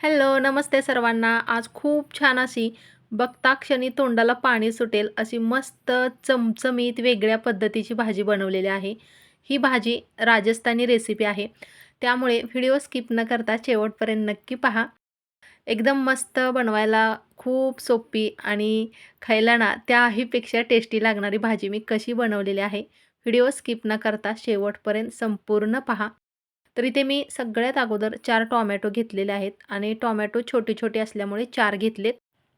Hello नमस्ते सर्वांना. आज खूप छान अशी बघता क्षणी तोंडाला पाणी सुटेल अशी मस्त चमचमीत वेगळ्या पद्धतीची भाजी बनवलेली आहे. ही भाजी राजस्थानी रेसिपी आहे. त्यामुळे व्हिडिओ स्किप न करता शेवटपर्यंत नक्की पहा. एकदम मस्त बनवायला खूप सोपी आणि खायला ना त्याहीपेक्षा टेस्टी लागणारी भाजी मी कशी बनवलेली आहे. व्हिडिओ स्किप न करता शेवटपर्यंत संपूर्ण पहा. तर इथे मी सगळ्यात अगोदर चार टॉमॅटो घेतलेले आहेत आणि टॉमॅटो छोटे छोटे असल्यामुळे चार घेतलेत.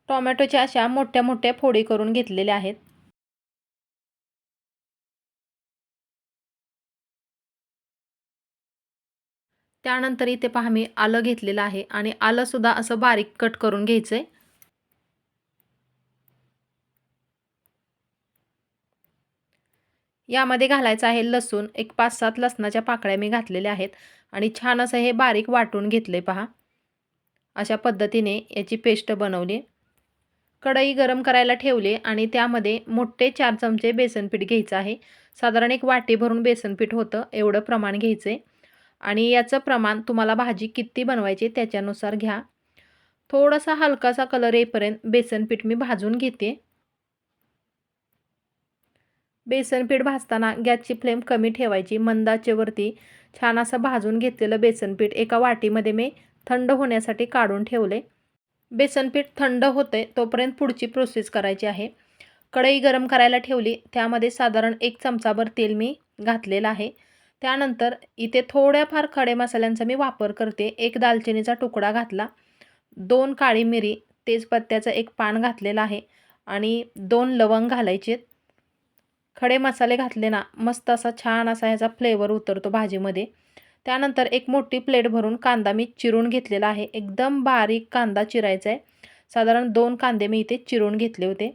टॉमॅटोच्या अशा मोठ्या मोठ्या फोडी करून घेतलेल्या आहेत. त्यानंतर इथे पहा मी आलं घेतलेलं आहे आणि आलंसुद्धा असं बारीक कट करून घ्यायचं आहे यामध्ये घालायचं आहे लसूण. एक पाच सात लसणाच्या पाकळ्या मी घातलेल्या आहेत आणि छान असं हे बारीक वाटून घेतले पहा. अशा पद्धतीने याची पेस्ट बनवली. कढई गरम करायला ठेवले आणि त्यामध्ये मोठे चार चमचे बेसनपीठ घ्यायचं आहे. साधारण एक वाटी भरून बेसनपीठ होतं एवढं प्रमाण घ्यायचं आहे आणि याचं प्रमाण तुम्हाला भाजी किती बनवायची त्याच्यानुसार घ्या. थोडासा हलकासा कलर येईपर्यंत बेसनपीठ मी भाजून घेते. बेसनपीठ भाजताना गॅसची फ्लेम कमी ठेवायची. मंदाचेवरती छान असं भाजून घेतलेलं बेसनपीठ एका वाटीमध्ये मी थंड होण्यासाठी काढून ठेवले. बेसनपीठ थंड होते तोपर्यंत पुढची प्रोसेस करायची आहे. कढई गरम करायला ठेवली. त्यामध्ये साधारण एक चमचाभर तेल मी घातलेलं आहे. त्यानंतर इथे थोड्याफार खडे मसाल्यांचा मी वापर करते. एक दालचिनीचा तुकडा घातला. दोन काळी मिरी तेजपत्त्याचं एक पान घातलेलं आहे. आणि दोन लवंग घालायचे खडे मसाले घातले ना मस्त असा छान असा ह्याचा फ्लेवर उतरतो भाजीमध्ये. त्यानंतर एक मोठी प्लेट भरून कांदा मी चिरून घेतलेला आहे. एकदम बारीक कांदा चिरायचा आहे साधारण दोन कांदे मी इथे चिरून घेतले होते.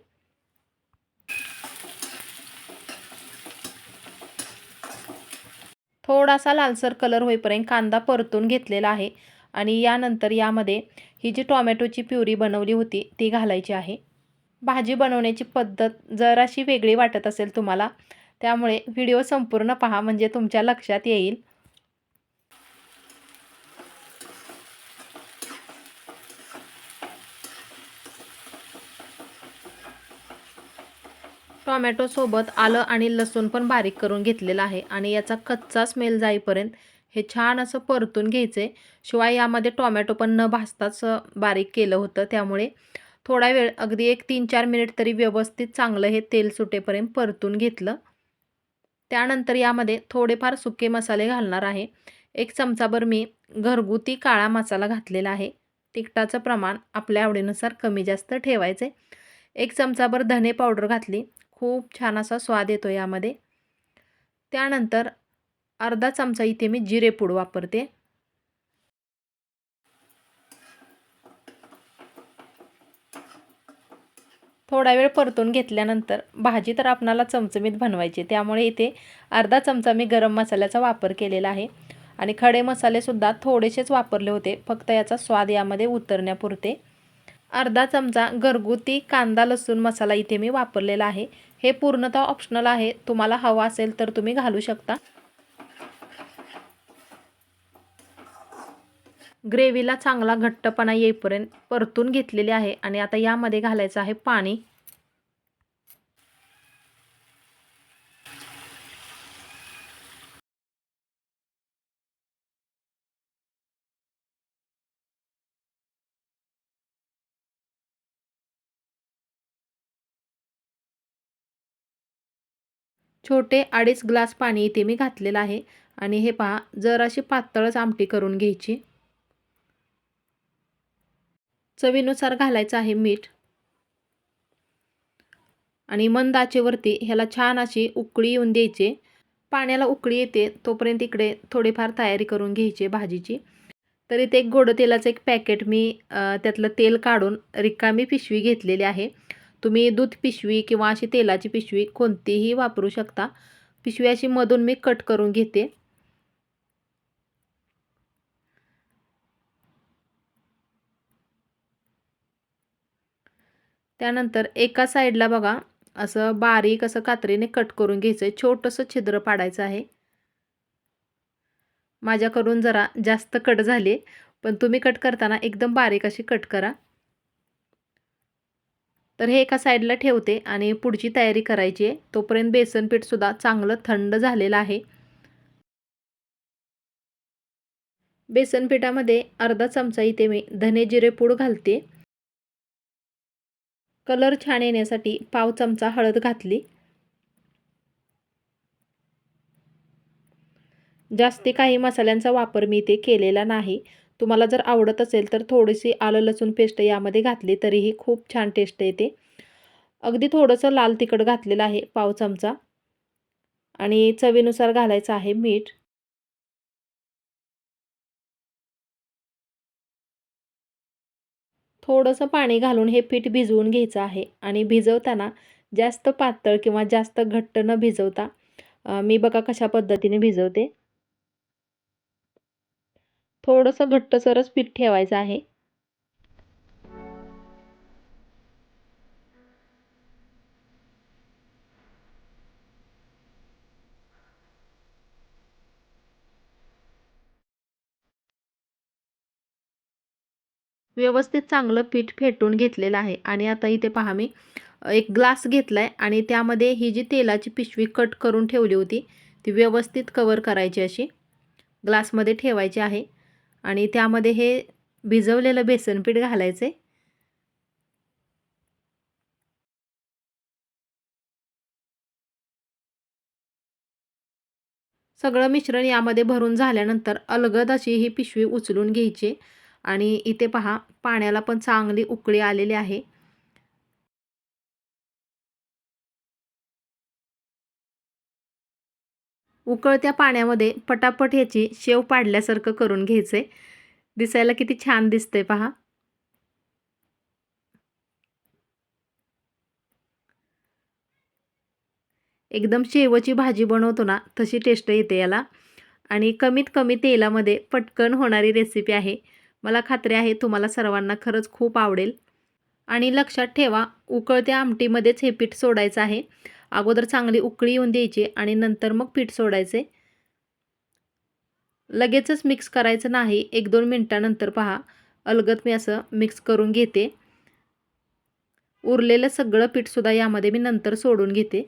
थोडासा लालसर कलर होईपर्यंत कांदा परतून घेतलेला आहे. आणि यानंतर यामध्ये ही जी टॉमॅटोची प्युरी बनवली होती ती घालायची आहे. भाजी बनवण्याची पद्धत जराशी वेगळी वाटत असेल तुम्हाला त्यामुळे व्हिडिओ संपूर्ण पहा म्हणजे तुमच्या लक्षात येईल. टॉमॅटोसोबत आलं आणि लसूण पण बारीक करून घेतलेलं आहे आणि याचा कच्चा स्मेल जाईपर्यंत हे छान असं परतून घ्यायचं. आहे शिवाय यामध्ये टॉमॅटो पण न भाजताच बारीक केलं होतं त्यामुळे थोडा वेळ अगदी एक तीन चार मिनिट तरी व्यवस्थित चांगलं हे तेल सुटेपर्यंत परतून घेतलं. त्यानंतर यामध्ये थोडेफार सुके मसाले घालणार आहे. एक चमचाभर मी घरगुती काळा मसाला घातलेला आहे. तिखटाचं प्रमाण आपल्या आवडीनुसार कमी जास्त ठेवायचे. एक चमचाभर धने पावडर घातली. खूप छान असा स्वाद येतो यामध्ये. त्यानंतर अर्धा चमचा इथे मी जिरेपूड वापरते. थोडा वेळ परतून घेतल्यानंतर भाजी तर आपणाला चमचमीत बनवायची त्यामुळे इथे अर्धा चमचा मी गरम मसाल्याचा वापर केलेला आहे. आणि खडे मसालेसुद्धा थोडेसेच वापरले होते. फक्त याचा स्वाद यामध्ये उतरण्यापुरते. अर्धा चमचा घरगुती कांदा लसूण मसाला इथे मी वापरलेला आहे. हे पूर्णतः ऑप्शनल आहे. तुम्हाला हवा असेल तर तुम्ही घालू शकता. ग्रेव्हीला चांगला घट्टपणा येईपर्यंत परतून घेतलेले आहे आणि आता यामध्ये घालायचं आहे पाणी. छोटे अडीच ग्लास पाणी इथे मी घातलेलं आहे आणि हे पहा जराशी पातळच आमटी करून घ्यायची. चवीनुसार घालायचं आहे मीठ. आणि मंद आचेवरती ह्याला छान अशी उकळी येऊन द्यायची. पाण्याला उकळी येते तोपर्यंत इकडे थोडीफार तयारी करून घ्यायची भाजीची. तर इथे एक गोड तेलाचं एक पॅकेट मी त्यातलं तेल काढून रिकामी पिशवी घेतलेली आहे. तुम्ही दूध पिशवी किंवा अशी तेलाची पिशवी कोणतीही वापरू शकता. पिशवी अशी मधून मी कट करून घेते. त्यानंतर एका साईडला बघा असं बारीक असं कात्रीने कट करून घ्यायचं आहे छोटंसं छिद्र पाडायचं आहे. माझ्याकडून जरा जास्त कट झाले पण तुम्ही कट करताना एकदम बारीक अशी कट करा. तर हे एका साईडला ठेवते आणि पुढची तयारी करायची आहे. तोपर्यंत बेसन पीठसुद्धा चांगलं थंड झालेलं आहे. बेसन पिठामध्ये अर्धा चमचा इथे मी धने जिरे पूड घालते. कलर छान येण्यासाठी पाव चमचा हळद घातली. जास्ती काही मसाल्यांचा वापर मी इथे केलेला नाही. तुम्हाला जर आवडत असेल तर थोडीशी आलं लसूण पेस्ट यामध्ये घातली तरीही खूप छान टेस्ट येते. अगदी थोडंसं लाल तिखट घातलेलं आहे पाव चमचा. आणि चवीनुसार घालायचं आहे मीठ. थोडंसं पाणी घालून हे पीठ भिजवून घ्यायचं आहे. आणि भिजवताना जास्त पातळ किंवा जास्त घट्ट न भिजवता मी बघा कशा पद्धतीने भिजवते. थोडंसं घट्टसरच पीठ ठेवायचं आहे. व्यवस्थित चांगलं पीठ फेटून घेतलेलं आहे. आणि आता इथे पहा मी एक ग्लास घेतला आहे आणि त्यामध्ये ही जी तेलाची पिशवी कट करून ठेवली होती ती व्यवस्थित कवर करायची अशी. ग्लासमध्ये ठेवायची आहे. आणि त्यामध्ये हे भिजवलेलं बेसन पीठ घालायचे सगळं मिश्रण यामध्ये भरून झाल्यानंतर अलगद अशी ही पिशवी उचलून घ्यायची. आणि इथे पहा पाण्याला पण चांगली उकळी आलेली आहे. उकळत्या पाण्यामध्ये पटापट ह्याची शेव पाडल्यासारखं करून घ्यायचे दिसायला किती छान दिसतंय पहा. एकदम शेवची भाजी बनवतो ना तशी टेस्ट येते याला. आणि कमीत कमी तेलामध्ये पटकन होणारी रेसिपी आहे. मला खात्री आहे तुम्हाला सर्वांना खरंच खूप आवडेल. आणि लक्षात ठेवा उकळत्या आमटीमध्येच हे पीठ सोडायचं आहे. अगोदर चांगली उकळी येऊन द्यायची आणि नंतर मग पीठ सोडायचे. लगेचच मिक्स करायचं नाही एक दोन मिनटानंतर पहा. अलगत मी असं मिक्स करून घेते. उरलेलं सगळं पीठसुद्धा यामध्ये मी नंतर सोडून घेते.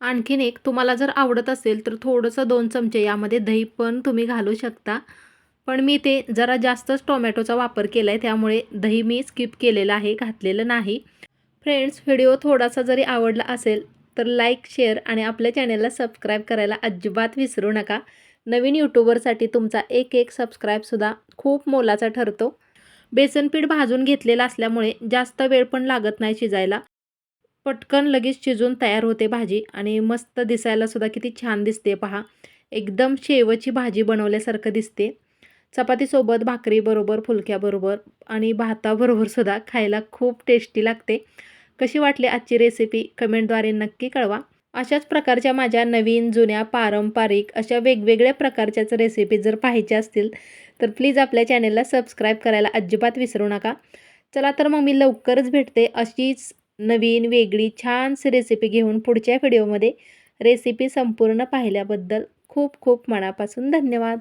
आणखीन एक तुम्हाला जर आवडत असेल तर थोडंसं दोन चमचे यामध्ये दही पण तुम्ही घालू शकता. पण मी ते जरा जास्तच टोमॅटोचा वापर केला आहे त्यामुळे दही मी स्किप केलेलं आहे घातलेलं नाही. फ्रेंड्स व्हिडिओ थोडासा जरी आवडला असेल तर लाईक शेअर आणि आपल्या चॅनलला सबस्क्राईब करायला अजिबात विसरू नका. नवीन यूट्यूबरसाठी तुमचा एक एक सबस्क्राईबसुद्धा खूप मोलाचा ठरतो. बेसनपीठ भाजून घेतलेलं असल्यामुळे जास्त वेळ पण लागत नाही शिजायला. पटकन लगेच शिजून तयार होते भाजी आणि मस्त दिसायलासुद्धा किती छान दिसते पहा. एकदम शेवची भाजी बनवल्यासारखं दिसते. चपातीसोबत भाकरीबरोबर फुलक्याबरोबर आणि भाताबरोबरसुद्धा खायला खूप टेस्टी लागते. कशी वाटली आजची रेसिपी कमेंटद्वारे नक्की कळवा. अशाच प्रकारच्या माझ्या नवीन जुन्या पारंपरिक अशा वेगवेगळ्या प्रकारच्याच रेसिपी जर पाहायच्या असतील तर प्लीज आपल्या चॅनेलला सबस्क्राईब करायला अजिबात विसरू नका. चला तर मग मी लवकरच भेटते अशीच नवीन वेगळी छानशी रेसिपी घेऊन पुढच्या व्हिडिओमध्ये रेसिपी संपूर्ण पाहिल्याबद्दल खूप खूप मनापासून धन्यवाद.